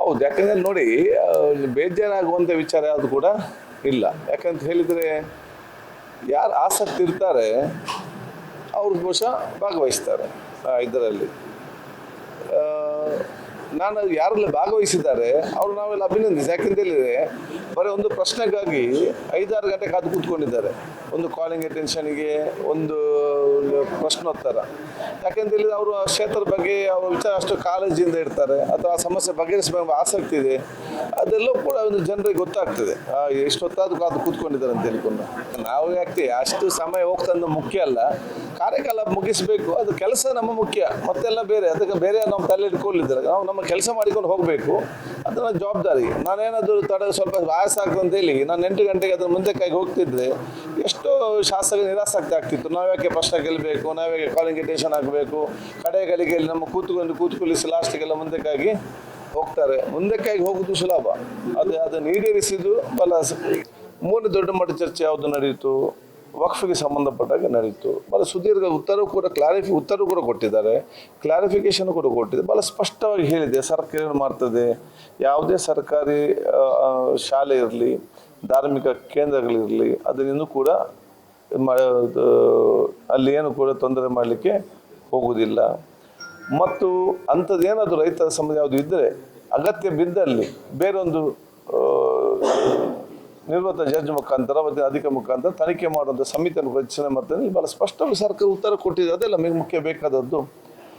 ಹೌದು, ಯಾಕಂದ್ರೆ ನೋಡಿ ಬೇಜಾರಾಗುವಂತ ವಿಚಾರ ಯಾವುದು ಕೂಡ ಇಲ್ಲ. ಯಾಕಂತ ಹೇಳಿದರೆ, ಯಾರು ಆಸಕ್ತಿ ಇರ್ತಾರೆ, ಅವರು ಬಹುಶಃ ಭಾಗವಹಿಸ್ತಾರೆ ಇದರಲ್ಲಿ. ನಾನು ಯಾರೆಲ್ಲ ಭಾಗವಹಿಸಿದ್ದಾರೆ, ಅವರು ನಾವೆಲ್ಲ ಅಭಿನಂದಿಸಿ, ಯಾಕೆಂತ ಹೇಳಿದರೆ, ಬರೀ ಒಂದು ಪ್ರಶ್ನೆಗಾಗಿ ಐದಾರು ಗಂಟೆ ಕಾದು ಕೂತ್ಕೊಂಡಿದ್ದಾರೆ. ಒಂದು ಕಾಲಿಂಗ್ ಅಟೆನ್ಷನ್ಗೆ ಒಂದು ಪ್ರಶ್ನೋತ್ತರ. ಯಾಕೆಂತ ಹೇಳಿದ್ರೆ ಅವರು ಆ ಕ್ಷೇತ್ರದ ಬಗ್ಗೆ ಅವ್ರ ವಿಚಾರ ಅಷ್ಟು ಕಾಳಜಿಯಿಂದ ಇರ್ತಾರೆ. ಅಥವಾ ಆ ಸಮಸ್ಯೆ ಬಗೆಹರಿಸಬೇಕು ಆಸಕ್ತಿ ಇದೆ. ಅದೆಲ್ಲವೂ ಕೂಡ ಒಂದು ಜನರಿಗೆ ಗೊತ್ತಾಗ್ತದೆ. ಎಷ್ಟೊತ್ತಾದ್ರೂ ಕಾದು ಕೂತ್ಕೊಂಡಿದ್ದಾರೆ ಅಂತ ಹೇಳ್ಕೊಂಡು. ನಾವು ಯಾಕೆ ಅಷ್ಟು ಸಮಯ ಹೋಗ್ತಂದು ಮುಖ್ಯ ಅಲ್ಲ. ಕಾರ್ಯಕಾಲ ಮುಗಿಸಬೇಕು, ಅದು ಕೆಲಸ ನಮ್ಮ ಮುಖ್ಯ. ಮತ್ತೆಲ್ಲ ಬೇರೆ, ಅದಕ್ಕೆ ಬೇರೆ ನಮ್ಮ ತಲೆ ಇಟ್ಕೊಳ್ಳಿದ್ದಾರೆ ನಾವು ನಮ್ಮ ಕೆಲಸ ಮಾಡಿಕೊಂಡು ಹೋಗಬೇಕು. ಅದನ್ನ ಜವಾಬ್ದಾರಿ. ನಾನೇನಾದರೂ ತಡ, ಸ್ವಲ್ಪ ಆಯಾಸ ಅಂತ ಹೇಳಿ, ನಾನು ಎಂಟು ಗಂಟೆಗೆ ಅದ್ರ ಮುಂದೆ ಕೈಗೆ ಹೋಗ್ತಿದ್ರೆ ಎಷ್ಟೋ ಶಾಸಕ ನಿರಾಸಕ್ತಿ ಆಗ್ತಿತ್ತು. ನಾವು ಯಾಕೆ ಪ್ರಶ್ನೆ ಗೆಲ್ಲಬೇಕು ನಾವು ಯಾಕೆ ಕಾಲಿಂಗ್ ಟೆನ್ಷನ್ ಆಗಬೇಕು ಕಡೆ ಗಳಿಗೆಯಲ್ಲಿ ನಮ್ಮ ಕೂತ್ಕೊಂಡು ಕೂತ್ಕೊಳ್ಳಿಸಿ ಲಾಸ್ಟಿಗೆಲ್ಲ ಮುಂದಕ್ಕಾಗಿ ಹೋಗ್ತಾರೆ. ಮುಂದಕ್ಕಾಗಿ ಹೋಗುದು ಸುಲಭ. ಅದು ಅದನ್ನು ಈಡೇರಿಸಿದ್ದು ಬಲ ಮೂರನೇ ದೊಡ್ಡ ಮಟ್ಟ ಚರ್ಚೆ ಯಾವುದು ನಡೆಯಿತು ವಕ್ಫಿಗೆ ಸಂಬಂಧಪಟ್ಟಾಗ ನಡೆಯಿತು ಬಹಳ ಸುದೀರ್ಘ ಉತ್ತರವು ಕೂಡ ಕ್ಲಾರಿಫಿ ಉತ್ತರ ಕೂಡ ಕೊಟ್ಟಿದ್ದಾರೆ. ಕ್ಲಾರಿಫಿಕೇಶನ್ ಕೂಡ ಕೊಟ್ಟಿದೆ. ಭಾಳ ಸ್ಪಷ್ಟವಾಗಿ ಹೇಳಿದೆ. ಸರ್ಕಾರ ಏನು ಮಾಡ್ತದೆ. ಯಾವುದೇ ಸರ್ಕಾರಿ ಶಾಲೆ ಇರಲಿ, ಧಾರ್ಮಿಕ ಕೇಂದ್ರಗಳಿರಲಿ ಅದನ್ನು ಕೂಡ ಅಲ್ಲಿ ಏನು ಕೂಡ ತೊಂದರೆ ಮಾಡಲಿಕ್ಕೆ ಹೋಗುವುದಿಲ್ಲ ಮತ್ತು ಅಂಥದ್ದೇನಾದರೂ ರೈತರ ಸಂಬಂಧ ಯಾವುದು ಇದ್ದರೆ ಅಗತ್ಯ ಬಿದ್ದಲ್ಲಿ ಬೇರೊಂದು ನಿವೃತ್ತ ಜಡ್ಜ್ ಮುಖಾಂತರ ಮತ್ತು ಅಧಿಕ ಮುಖಾಂತರ ತನಿಖೆ ಮಾಡುವಂಥ ಸಮಿತಿಯನ್ನು ರಚನೆ ಮಾಡ್ತೇನೆ. ಭಾಳ ಸ್ಪಷ್ಟವಾಗಿ ಸರ್ಕಾರ ಉತ್ತರ ಕೊಟ್ಟಿದೆ. ಅದೆಲ್ಲ ನಮಗೆ ಮುಖ್ಯ ಬೇಕಾದದ್ದು.